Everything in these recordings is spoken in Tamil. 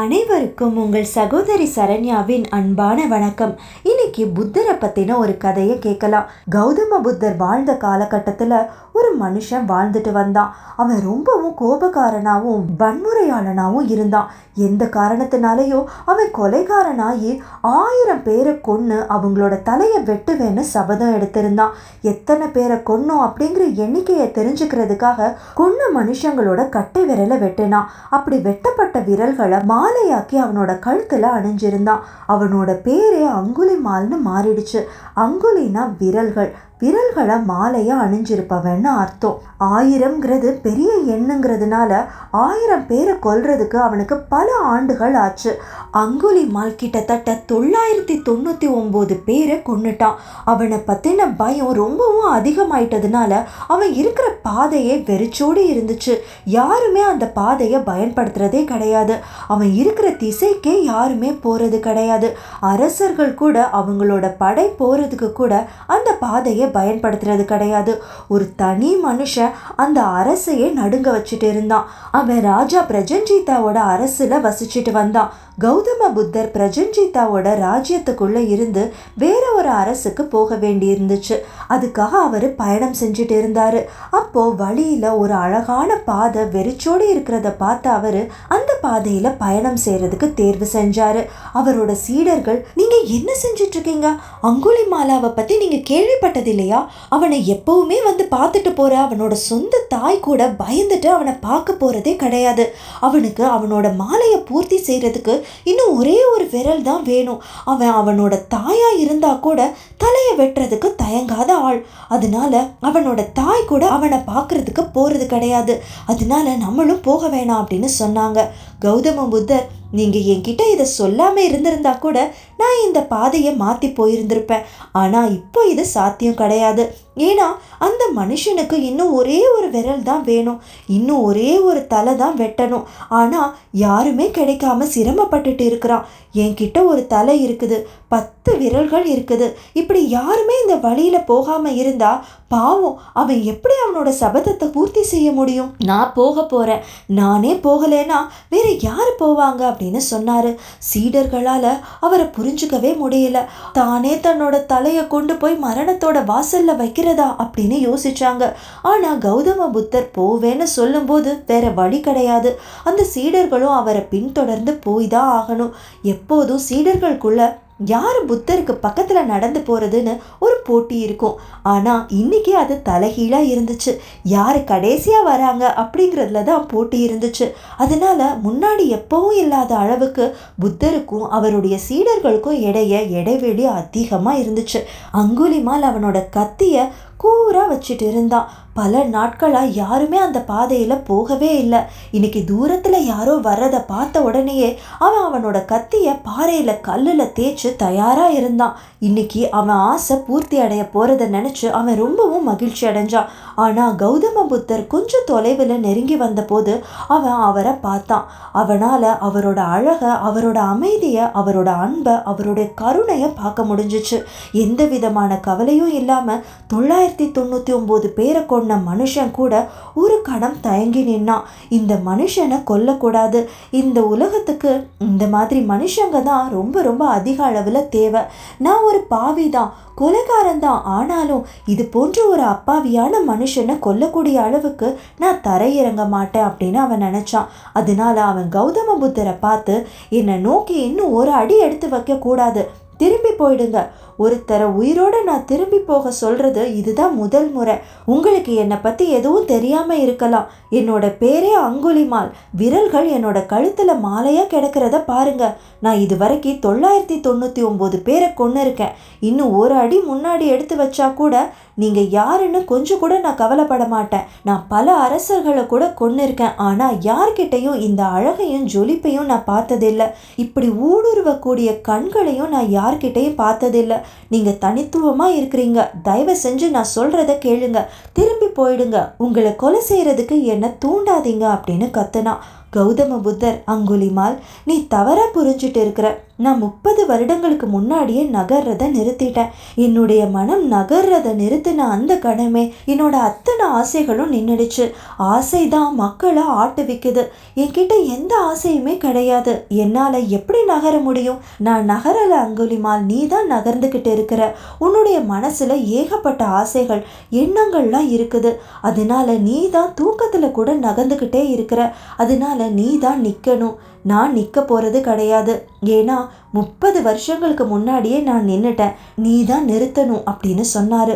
அனைவருக்கும் உங்கள் சகோதரி சரண்யாவின் அன்பான வணக்கம். இன்னைக்கு புத்தரை பற்றின ஒரு கதையை கேட்கலாம். கௌதம புத்தர் வாழ்ந்த காலகட்டத்தில் ஒரு மனுஷன் வாழ்ந்துட்டு வந்தான். அவன் ரொம்பவும் கோபக்காரனாகவும் வன்முறையாளனாகவும் இருந்தான். எந்த காரணத்தினாலேயோ அவன் கொலைகாரனாகி ஆயிரம் பேரை கொன்று அவங்களோட தலையை வெட்டுவேன்னு சபதம் எடுத்திருந்தான். எத்தனை பேரை கொன்னோம் அப்படிங்கிற எண்ணிக்கையை தெரிஞ்சுக்கிறதுக்காக கொன்ன மனுஷங்களோட கட்டை விரலை வெட்டினான். அப்படி வெட்டப்பட்ட விரல்களை மாலையாக்கி அவனோட கழுத்தில் அணிஞ்சிருந்தான். அவனோட பேரே அங்குலி மாலை கால்னு மாறிடுச்சு. அங்குலினா விரல்கள். விரல்களை மாலையா அணிஞ்சிருப்பவன்னு அர்த்தம். ஆயிரம்ங்கிறது பெரிய எண்ணுங்கிறதுனால ஆயிரம் பேரை கொல்றதுக்கு அவனுக்கு பல ஆண்டுகள் ஆச்சு. அங்குலிமால் கிட்டத்தட்ட தொள்ளாயிரத்தி தொண்ணூற்றி ஒம்பது பேரை கொண்டுட்டான் அவனை பற்றின பயம் ரொம்பவும் அதிகமாயிட்டதுனால அவன் இருக்கிற பாதையே வெறிச்சோடு இருந்துச்சு. யாருமே அந்த பாதையை பயன்படுத்துறதே கிடையாது. அவன் இருக்கிற திசைக்கே யாருமே போகிறது கிடையாது. அரசர்கள் கூட அவங்களோட படை போகிறதுக்கு கூட அந்த பாதையை பயன்படுத்துறது கிடையாது. ஒரு தனி மனுஷன் அந்த அரசையே நடுங்க வச்சுட்டு இருந்தான். அவன் ராஜா பிரஜன்ஜீதாவோட அரசுல வசிச்சுட்டு வந்தான். கௌதம புத்தர் பிரஜன்ஜிதாவோட ராஜ்யத்துக்குள்ள இருந்து வேற ஒரு அரசுக்கு போக வேண்டி இருந்துச்சு அதுக்காக அவர் பயணம் செஞ்சுட்டு இருந்தாரு. அப்போ வழியில ஒரு அழகான பாதை வெறிச்சோடி இருக்கிறத பார்த்து அவரு அந்த பாதையில பயணம் செய்யறதுக்கு தேர்வு செஞ்சாரு. அவரோட சீடர்கள் நீங்க என்ன செஞ்சுட்டு இருக்கீங்க? அங்குலி மாலாவை பத்தி நீங்க கேள்விப்பட்டதில்லை இல்லையா? அவனை எப்பவுமே வந்து பார்த்துட்டு போற அவனோட சொந்த தாய் கூட பயந்துட்டு அவனை பார்க்க போறதே கிடையாது. அவனுக்கு அவனோட மாலையை பூர்த்தி செய்யறதுக்கு இன்னும் ஒரே ஒரு விரல் தான் வேணும். அவன் அவனோட தாயா இருந்தா கூட தலையை வெட்டுறதுக்கு தயங்காத ஆள். அதனால அவனோட தாய் கூட அவனை பார்க்கறதுக்கு போறது கிடையாது. அதனால நம்மளும் போக வேணாம் அப்படின்னு சொன்னாங்க. கௌதம புத்தர் நீங்கள் என்கிட்ட இதை சொல்லாமல் இருந்திருந்தா கூட நான் இந்த பாதையை மாற்றி போயிருந்திருப்பேன். ஆனால் இப்போ இது சாத்தியம் கிடையாது. ஏன்னா அந்த மனுஷனுக்கு இன்னும் ஒரே ஒரு விரல் தான் வேணும். இன்னும் ஒரே ஒரு தலை தான் வெட்டணும். ஆனால் யாருமே கிடைக்காம சிரமப்பட்டுட்டு இருக்கிறான். என்கிட்ட ஒரு தலை இருக்குது. பத்து விரல்கள் இருக்குது. இப்படி யாருமே இந்த வழியில போகாம இருந்தா பாவம் அவன் எப்படி அவனோட சபதத்தை பூர்த்தி செய்ய முடியும்? நான் போக போறேன். நானே போகலைன்னா வேற யார் போவாங்க அப்படின்னு சொன்னாரு. சீடர்களால அவரை புரிஞ்சுக்கவே முடியல. தானே தன்னோட தலையை கொண்டு போய் மரணத்தோட வாசல்ல வைக்கிறதா அப்படின்னு யோசிச்சாங்க. ஆனா கௌதம புத்தர் போவேன்னு சொல்லும்போது வேற வழி கிடையாது. அந்த சீடர்களும் அவரை பின்தொடர்ந்து போய் தான் ஆகணும். எப்போதும் சீடர்களுக்குள்ள யார் புத்தருக்கு பக்கத்தில் நடந்து போகிறதுன்னு ஒரு போட்டி இருக்கும். ஆனால் இன்னைக்கு அது தலைகீழாக இருந்துச்சு. யார் கடைசியாக வராங்க அப்படிங்கிறதுல தான் போட்டி இருந்துச்சு. அதனால முன்னாடி எப்பவும் இல்லாத அளவுக்கு புத்தருக்கும் அவருடைய சீடர்களுக்கும் இடைய இடைவெளி அதிகமாக இருந்துச்சு. அங்குலிமால் அவனோட கத்தியை கூறாக வச்சுட்டு இருந்தான் பல நாட்களாக யாருமே அந்த பாதையில் போகவே இல்லை. இன்னைக்கு தூரத்தில் யாரோ வர்றதை பார்த்த உடனேயே அவன் அவனோட கத்தியை பாறையில் கல்லில் தேய்ச்சி தயாராக இருந்தான். இன்னைக்கு அவன் ஆசை பூர்த்தி அடைய போகிறத நினச்சி அவன் ரொம்பவும் மகிழ்ச்சி அடைஞ்சான். ஆனால் கௌதம புத்தர் கொஞ்சம் தொலைவில் நெருங்கி வந்தபோது அவன் அவரை பார்த்தான். அவனால் அவரோட அழகை அவரோட அமைதியை அவரோட அன்பை அவருடைய கருணையை பார்க்க முடிஞ்சிச்சு. எந்த விதமான கவலையும் இல்லாமல் தொள்ளாயிரத்தி தொண்ணூற்றி ஒம்பது பேரை கொண்ட மனுஷன் கூட ஒரு கணம் தயங்கி நின்னான். இந்த மனுஷனை கொல்லக்கூடாது. இந்த உலகத்துக்கு இந்த மாதிரி மனுஷங்க தான் ரொம்ப ரொம்ப அதிக அளவில் தேவை. நான் ஒரு பாவி தான் கொலைகாரன் தான். ஆனாலும் இது போன்ற ஒரு அப்பாவியான மனுஷன் கொல்லக்கூடிய அளவுக்கு நான் தரையிறங்க மாட்டேன் அப்படின்னு அவன் நினச்சான். அதனால அவன் கௌதம புத்தரை பார்த்து என்னை நோக்கி இன்னும் ஒரு அடி எடுத்து வைக்க கூடாது திரும்பி போயிடுங்க. ஒருத்தரை உயிரோட நான் திரும்பி போக சொல்றது இதுதான் முதல் முறை. உங்களுக்கு என்னை பத்தி எதுவும் தெரியாம இருக்கலாம். என்னோட பேரே அங்குலிமால் விரல்கள் என்னோட கழுத்துல மாலையா கிடக்கிறத பாருங்க. நான் இது வரைக்கும் தொள்ளாயிரத்தி தொண்ணூற்றி ஒம்பது பேரை கொண்டு இருக்கேன் இன்னும் ஒரு அடி முன்னாடி எடுத்து வச்சா கூட நீங்க யாருன்னு கொஞ்சம் கூட நான் கவலைப்பட மாட்டேன். நான் பல அரசர்களை கூட கொண்டு இருக்கேன் ஆனா யார்கிட்டையும் இந்த அழகையும் ஜொலிப்பையும் நான் பார்த்ததில்லை. இப்படி ஊடுருவக்கூடிய கண்களையும் நான் யார்கிட்டையும் பார்த்ததில்லை. நீங்கள் தனித்துவமாக இருக்கிறீங்க. தயவு செஞ்சு நான் சொல்கிறத கேளுங்க. திரும்பி போயிடுங்க. உங்களை கொலை செய்கிறதுக்கு என்னை தூண்டாதீங்க அப்படின்னு கத்துனா. கௌதம புத்தர் அங்குலிமால் நீ தவறாக புரிஞ்சுட்டு இருக்கிற நான் முப்பது வருடங்களுக்கு முன்னாடியே நகர்றத நிறுத்திட்டேன். என்னுடைய மனம் நகர்றத நிறுத்தின அந்த கடமை என்னோட அத்தனை ஆசைகளும் நின்றுடுச்சு ஆசை தான் மக்களை ஆட்டுவிக்குது. என்கிட்ட எந்த ஆசையுமே கிடையாது. என்னால் எப்படி நகர முடியும்? நான் நகரலை அங்குலிமால் நீ தான் நகர்ந்துக்கிட்டு இருக்கிற. உன்னுடைய மனசில் ஏகப்பட்ட ஆசைகள் எண்ணங்கள்லாம் இருக்குது. அதனால நீ தான் தூக்கத்தில் கூட நகர்ந்துக்கிட்டே இருக்கிற. அதனால நீ தான் நிற்கணும் நான் நிற்க போகிறது கிடையாது. ஏன்னா முப்பது வருஷங்களுக்கு முன்னாடியே நான் நின்றுட்டேன் நீ தான் நிறுத்தணும் அப்படின்னு சொன்னார்.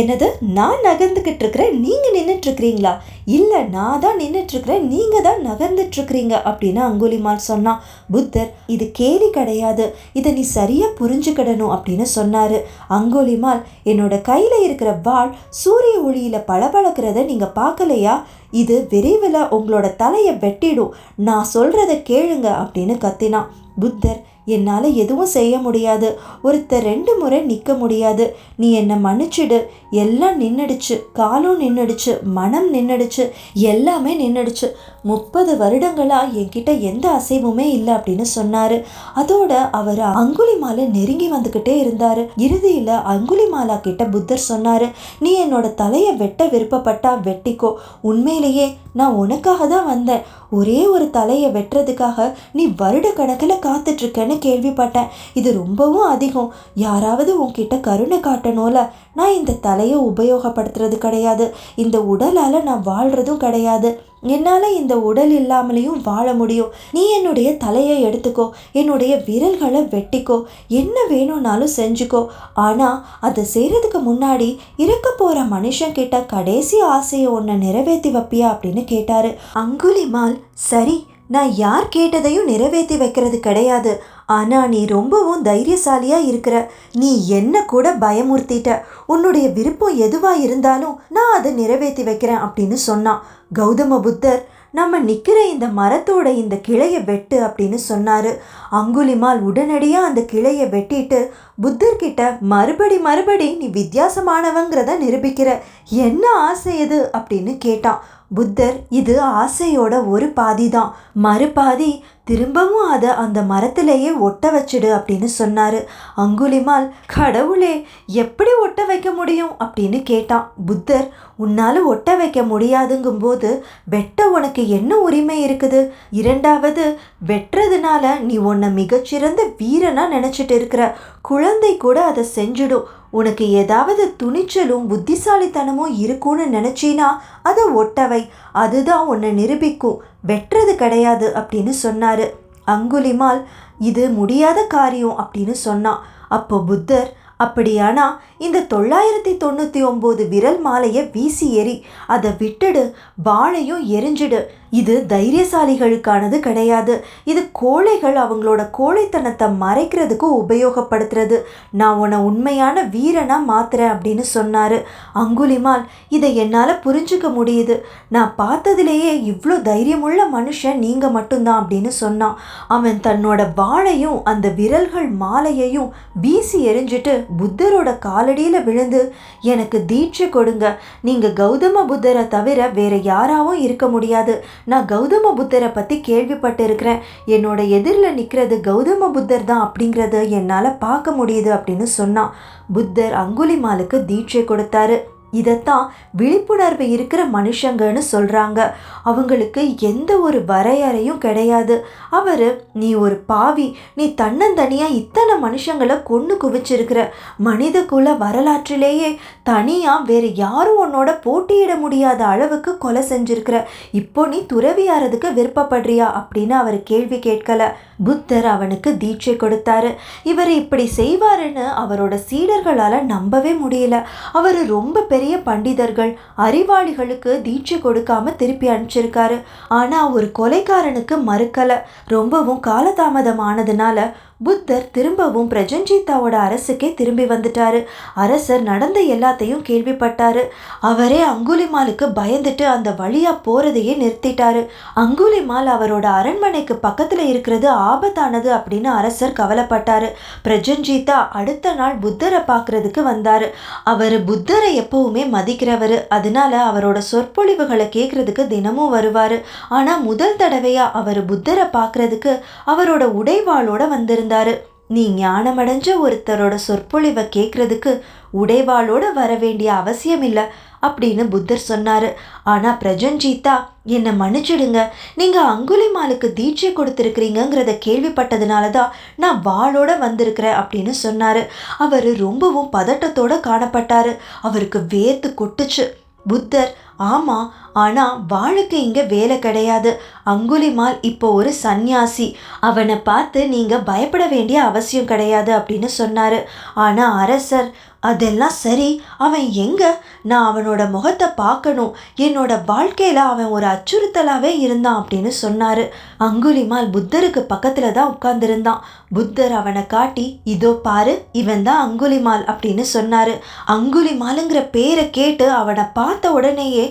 என்னது? நான் நகர்ந்துக்கிட்டு இருக்கிறேன். நீங்கள் நின்றுட்டுருக்கிறீங்களா இல்லை நான் தான் நின்றுட்டுருக்கிறேன் நீங்கள் தான் நகர்ந்துட்டுருக்கிறீங்க அப்படின்னு அங்குலிமால் சொன்னான். புத்தர் இது கேலி கிடையாது. இதை நீ சரியாக புரிஞ்சுக்கிடணும் அப்படின்னு சொன்னார். அங்குலிமால் என்னோட கையில் இருக்கிற வாள் சூரிய ஒளியில் பளபளக்கிறத நீங்கள் பார்க்கலையா? இது விரைவில் உங்களோட தலையை வெட்டிடும். நான் சொல்கிறத கேள் கேளுங்க அப்படின்னு கத்தினான். புத்தர் என்னால் எதுவும் செய்ய முடியாது. ஒருத்தர் ரெண்டு முறை நிற்க முடியாது. நீ என்னை மன்னிச்சிடு. எல்லாம் நின்றுடுச்சு காலும் நின்றுடுச்சு மனம் நின்றுடுச்சு எல்லாமே நின்றுடுச்சு முப்பது வருடங்களாக என்கிட்ட எந்த அசைவுமே இல்லை அப்படின்னு சொன்னார். அதோட அவர் அங்குலிமாலை நெருங்கி வந்துக்கிட்டே இருந்தார். இறுதியில் அங்குலிமாலா கிட்ட புத்தர் சொன்னார் நீ என்னோட தலையை வெட்ட விருப்பப்பட்டா வெட்டிக்கோ. உண்மையிலேயே நான் உனக்காக தான் வந்தேன். ஒரே ஒரு தலையை வெட்டுறதுக்காக நீ வருட கணக்கில் காத்துட்ருக்கேன்னு கேள்விப்பட்டேன். இது ரொம்பவும் அதிகம். யாராவது உன்கிட்ட கருணை காட்டணும்ல? நான் இந்த தலையை உபயோகப்படுத்துறது கிடையாது. இந்த உடலால் நான் வாழ்கிறதும் கிடையாது. என்னால் இந்த உடல் இல்லாமலேயும் வாழ முடியும். நீ என்னுடைய தலையை எடுத்துக்கோ. என்னுடைய விரல்களை வெட்டிக்கோ. என்ன வேணும்னாலும் செஞ்சுக்கோ. ஆனால் அதை செய்கிறதுக்கு முன்னாடி இறக்க போகிற மனுஷன்கிட்ட கடைசி ஆசையை ஒன்றை நிறைவேற்றி வைப்பியா அப்படின்னு கேட்டார். அங்குலிமால் சரி நான் யார் கேட்டதையும் நிறைவேற்றி வைக்கிறது கிடையாது. ஆனால் நீ ரொம்பவும் தைரியசாலியாக இருக்கிற. நீ என்ன கூட பயமுறுத்திட்ட. உன்னுடைய விருப்பம் எதுவாக இருந்தாலும் நான் அதை நிறைவேற்றி வைக்கிறேன் அப்படின்னு சொன்னான். கௌதம புத்தர் நம்ம நிற்கிற இந்த மரத்தோட இந்த கிளையை வெட்டு அப்படின்னு சொன்னார். அங்குலிமால் உடனடியாக அந்த கிளையை வெட்டிட்டு புத்தர்கிட்ட மறுபடி மறுபடி நீ வித்தியாசமானவங்கிறத நிரூபிக்கிற. என்ன ஆசை எது அப்படின்னு கேட்டான். புத்தர் இது ஆசையோட ஒரு பாதி தான் மறுபாதி திரும்பவும் அதை அந்த மரத்திலேயே ஒட்ட வச்சிடு அப்படின்னு சொன்னார். அங்குலிமால் கடவுளே எப்படி ஒட்ட வைக்க முடியும்? அப்படின்னு கேட்டான். புத்தர் உன்னால் ஒட்ட வைக்க முடியாதுங்கும்போது வெட்ட உனக்கு என்ன உரிமை இருக்குது? இரண்டாவது வெட்டுறதுனால நீ உன்னை மிகச்சிறந்த வீரனாக நினச்சிட்டு இருக்கிற. குழந்தை கூட அதை செஞ்சிடும். உனக்கு ஏதாவது துணிச்சலும் புத்திசாலித்தனமும் இருக்கும்னு நினச்சினா அதை ஒட்டவை. அதுதான் உன்னை நிரூபிக்கும். வெட்டுறது கிடையாது அப்படின்னு சொன்னார். அங்குலிமால் இது முடியாத காரியம் அப்படின்னு சொன்னான். அப்போ புத்தர் அப்படியானா இந்த தொள்ளாயிரத்தி தொண்ணூற்றி ஒம்பது விரல் மாலையை வீசி எறி அதை விட்டுடு வாழையும் எரிஞ்சிடு. இது தைரியசாலிகளுக்கானது கிடையாது. இது கோழைகள் அவங்களோட கோழைத்தனத்தை மறைக்கிறதுக்கு உபயோகப்படுத்துறது. நான் உன்னை உண்மையான வீரனாக மாத்துறேன் அப்படின்னு சொன்னார். அங்குலிமால் இதை என்னால் புரிஞ்சுக்க முடியுது. நான் பார்த்ததுலேயே இவ்வளோ தைரியமுள்ள மனுஷன் நீங்கள் மட்டும்தான் அப்படின்னு சொன்னான். அவன் தன்னோட வாழையும் அந்த விரல்கள் மாலையையும் வீசி எரிஞ்சிட்டு புத்தரோட காலடியில் விழுந்து எனக்கு தீட்சை கொடுங்க. நீங்கள் கௌதம புத்தரை தவிர வேறு யாராவும் இருக்க முடியாது. நான் கௌதம புத்தரை பற்றி கேள்விப்பட்டிருக்கிறேன். என்னோட எதிரில் நிற்கிறது கௌதம புத்தர் தான் அப்படிங்கிறத என்னால் பார்க்க முடியுது அப்படின்னு சொன்னான். புத்தர் அங்குலிமாலுக்கு தீட்சை கொடுத்தாரு. இதைத்தான் விழிப்புணர்வு இருக்கிற மனுஷங்கன்னு சொல்கிறாங்க அவங்களுக்கு எந்த ஒரு வரையறையும் கிடையாது. அவர் நீ ஒரு பாவி. நீ தன்னந்தனியாக இத்தனை மனுஷங்களை கொன்று குவிச்சிருக்கிற. மனித குல வரலாற்றிலேயே தனியாக வேறு யாரும் உன்னோட போட்டியிட முடியாத அளவுக்கு கொலை செஞ்சிருக்கிற. இப்போ நீ துறவியாரதுக்கு விருப்பப்படுறியா? அப்படின்னு அவர் கேள்வி கேட்கல. புத்தர் அவனுக்கு தீட்சை கொடுத்தாரு. இவர் இப்படி செய்வாருன்னு அவரோட சீடர்களால் நம்பவே முடியல. அவர் ரொம்ப பெரிய பண்டிதர்கள் அறிவாளிகளுக்கு தீட்சை கொடுக்காம திருப்பி அனுப்பிச்சிருக்காரு. ஆனால் ஒரு கொலைக்காரனுக்கு மறுக்கலை. ரொம்பவும் காலதாமதமானதுனால புத்தர் திரும்பவும் பிரஜன்ஜிதாவோட அரசுக்கே திரும்பி வந்துட்டாரு. அரசர் நடந்த எல்லாத்தையும் கேள்விப்பட்டாரு. அவரே அங்குலிமாலுக்கு பயந்துட்டு அந்த வழியா போறதையே நிறுத்திட்டாரு. அங்குலிமால் அவரோட அரண்மனைக்கு பக்கத்துல இருக்கிறது ஆபத்தானது அப்படின்னு அரசர் கவலைப்பட்டாரு. பிரஜன்ஜிதா அடுத்த நாள் புத்தரை பார்க்கறதுக்கு வந்தாரு. அவர் புத்தரை எப்பவுமே மதிக்கிறவர். அதனால அவரோட சொற்பொழிவுகளை கேட்கறதுக்கு தினமும் வருவாரு. ஆனா முதல் தடவையா அவர் புத்தரை பார்க்கறதுக்கு அவரோட உடைவாளோட வந்திருந்தாரு. இருந்தாரு நீ ஞானமடைஞ்ச ஒருத்தரோட சொற்பொழிவை கேட்கறதுக்கு உடைவாளோட வர வேண்டிய அவசியம் இல்லை அப்படின்னு புத்தர் சொன்னாரு. ஆனா பிரஜன்ஜீதா என்னை மன்னிச்சிடுங்க. நீங்க அங்குலிமாலுக்கு தீட்சை கொடுத்துருக்கிறீங்கிறத கேள்விப்பட்டதுனால தான் நான் வாளோட வந்திருக்கிறேன் அப்படின்னு சொன்னாரு. அவர் ரொம்பவும் பதட்டத்தோட காணப்பட்டாரு. அவருக்கு வேர்த்து கொட்டுச்சு. புத்தர் ஆமா ஆனால் வாளுக்கு இங்கே வேலை கிடையாது. அங்குலிமால் இப்போ ஒரு சந்நியாசி. அவனை பார்த்து நீங்கள் பயப்பட வேண்டிய அவசியம் கிடையாது அப்படின்னு சொன்னார். ஆனால் அரசர் அதெல்லாம் சரி. அவன் எங்க? நான் அவனோட முகத்தை பார்க்கணும். என்னோட வாழ்க்கையில் அவன் ஒரு அச்சுறுத்தலாகவே இருந்தான் அப்படின்னு சொன்னார். அங்குலிமால் புத்தருக்கு பக்கத்தில் தான் உட்கார்ந்துருந்தான். புத்தர் அவனை காட்டி இதோ பாரு இவன் தான் அங்குலிமால் அப்படின்னு சொன்னார். அங்குலிமாலுங்கிற பேரை கேட்டு அவனை பார்த்த உடனேயே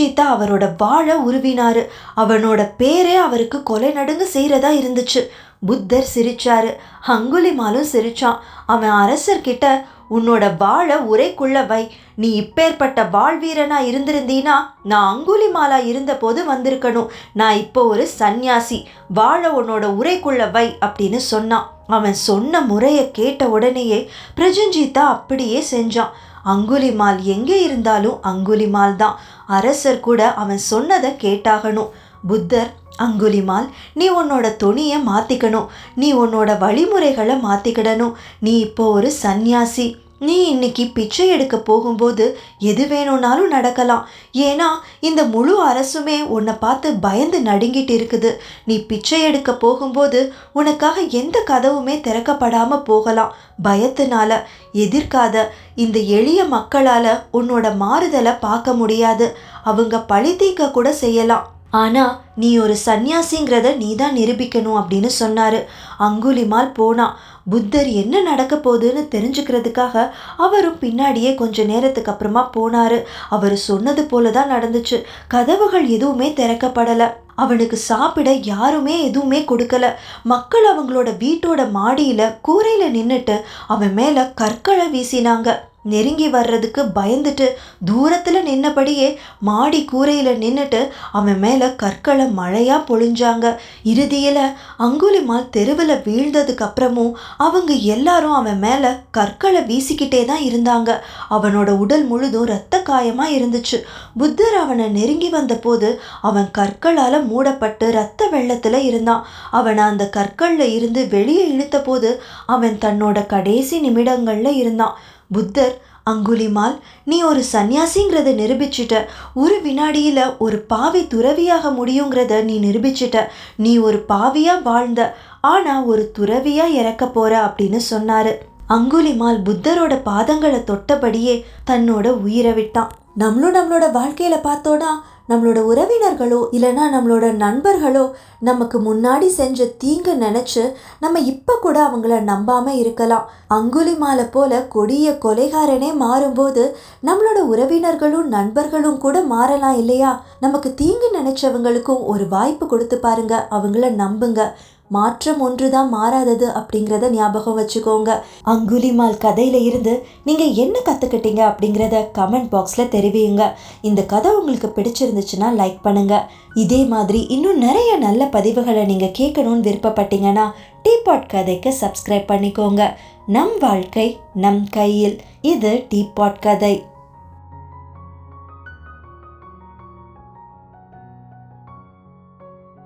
பிரஜன்ஜீத்தா அவரோட வாழை உருவினாரு. அவனோட பேரே அவருக்கு கொலை நடுங்க செய்கிறதா இருந்துச்சு. புத்தர் சிரிச்சாரு. அங்குலிமாலும் சிரிச்சான். அவன் அரசர்கிட்ட உன்னோட வாழை உரைக்குள்ள வை. நீ இப்பேற்பட்ட வாழ்வீரனா இருந்திருந்தீனா நான் அங்குலிமாலா இருந்தபோது வந்திருக்கணும். நான் இப்போ ஒரு சந்நியாசி. வாழை உன்னோட உரைக்குள்ள வை அப்படின்னு சொன்னான். அவன் சொன்ன முறையை கேட்ட உடனேயே பிரஜஞ்சிதா அப்படியே செஞ்சான். அங்குலிமால் எங்கே இருந்தாலும் அங்குலிமால் தான் அரசர் கூட அவன் சொன்னதை கேட்டாகணும். புத்தர் அங்குலிமால் நீ உன்னோட துணியை மாற்றிக்கணும் நீ உன்னோட வழிமுறைகளை மாற்றிக்கிடணும் நீ இப்போ ஒரு சந்நியாசி. நீ இன்னைக்கு பிச்சை எடுக்க போகும்போது எது வேணும்னாலும் நடக்கலாம். ஏன்னா இந்த முழு அரசுமே உன்னை பார்த்து பயந்து நடுங்கிட்டு இருக்குது. நீ பிச்சை எடுக்க போகும்போது உனக்காக எந்த கதவுமே திறக்கப்படாமல் போகலாம். பயத்தினால எதிர்க்காத இந்த எளிய மக்களால் உன்னோட மாறுதலை பார்க்க முடியாது. அவங்க பழி தீர்க்க கூட செய்யலாம். ஆனால் நீ ஒரு சந்நியாசிங்கிறத நீ தான் நிரூபிக்கணும் அப்படின்னு சொன்னார். அங்குலிமால் போனா புத்தர் என்ன நடக்க போகுதுன்னு தெரிஞ்சுக்கிறதுக்காக அவரும் பின்னாடியே கொஞ்ச நேரத்துக்கு அப்புறமா போனாரு. அவர் சொன்னது போல தான் நடந்துச்சு. கதவுகள் எதுவுமே திறக்கப்படலை. அவனுக்கு சாப்பிட யாருமே எதுவுமே கொடுக்கல. மக்கள் அவங்களோட வீட்டோட மாடியில கூரையில நின்றுட்டு அவன் மேல கற்களை வீசினாங்க. நெருங்கி வர்றதுக்கு பயந்துட்டு தூரத்தில் நின்னபடியே மாடி கூரையில் நின்றுட்டு அவன் மேலே கற்களை மழையாக பொழிஞ்சாங்க. இறுதியில் அங்குலிமால் தெருவில் வீழ்ந்ததுக்கு அப்புறமும் அவங்க எல்லாரும் அவன் மேலே கற்களை வீசிக்கிட்டே தான் இருந்தாங்க. அவனோட உடல் முழுதும் இரத்த காயமாக இருந்துச்சு. புத்தர் அவனை நெருங்கி வந்தபோது அவன் கற்களால் மூடப்பட்டு இரத்த வெள்ளத்தில் இருந்தான். அவனை அந்த கற்களில் இருந்து வெளியே இழுத்த போது அவன் தன்னோட கடைசி நிமிடங்களில் இருந்தான். புத்தர் அங்குலிமால் நீ ஒரு சந்நியாசிங்கிறத நிரூபிச்சிட்ட ஒரு வினாடியில் ஒரு பாவி துறவியாக முடியுங்கிறத நீ நிரூபிச்சிட்ட நீ ஒரு பாவியாக வாழ்ந்த ஆனால் ஒரு துறவியாக இறக்க போற அப்படின்னு சொன்னார். அங்குலிமால் புத்தரோட பாதங்களை தொட்டபடியே தன்னோட உயிரை விட்டான். நம்மளும் நம்மளோட வாழ்க்கையில் பார்த்தோன்னா நம்மளோட உறவினர்களோ இல்லைன்னா நம்மளோட நண்பர்களோ நமக்கு முன்னாடி செஞ்ச தீங்கு நினச்சி நம்ம இப்போ கூட அவங்கள நம்பாமல் இருக்கலாம். அங்குலி மாலை போல கொடிய கொலைகாரனே மாறும்போது நம்மளோட உறவினர்களும் நண்பர்களும் கூட மாறலாம் இல்லையா? நமக்கு தீங்கு நினச்சவங்களுக்கும் ஒரு வாய்ப்பு கொடுத்து பாருங்க. அவங்கள நம்புங்க. மாற்றம் ஒன்றுதான் மாறாதது அப்படிங்கிறத ஞாபகம் வச்சுக்கோங்க. அங்குலிமால் கதையில இருந்து நீங்க என்ன கத்துக்கிட்டீங்க அப்படிங்கிறத கமெண்ட் பாக்ஸ்ல தெரிவியுங்க. இந்த கதை உங்களுக்கு பிடிச்சிருந்துச்சுன்னா லைக் பண்ணுங்க. இதே மாதிரி இன்னும் நிறைய நல்ல பதிவுகளை நீங்க கேட்கணும்னு விருப்பப்பட்டீங்கன்னா டீபாட் கதைக்கு சப்ஸ்கிரைப் பண்ணிக்கோங்க. நம் வாழ்க்கை நம் கையில். இது டீபாட் கதை.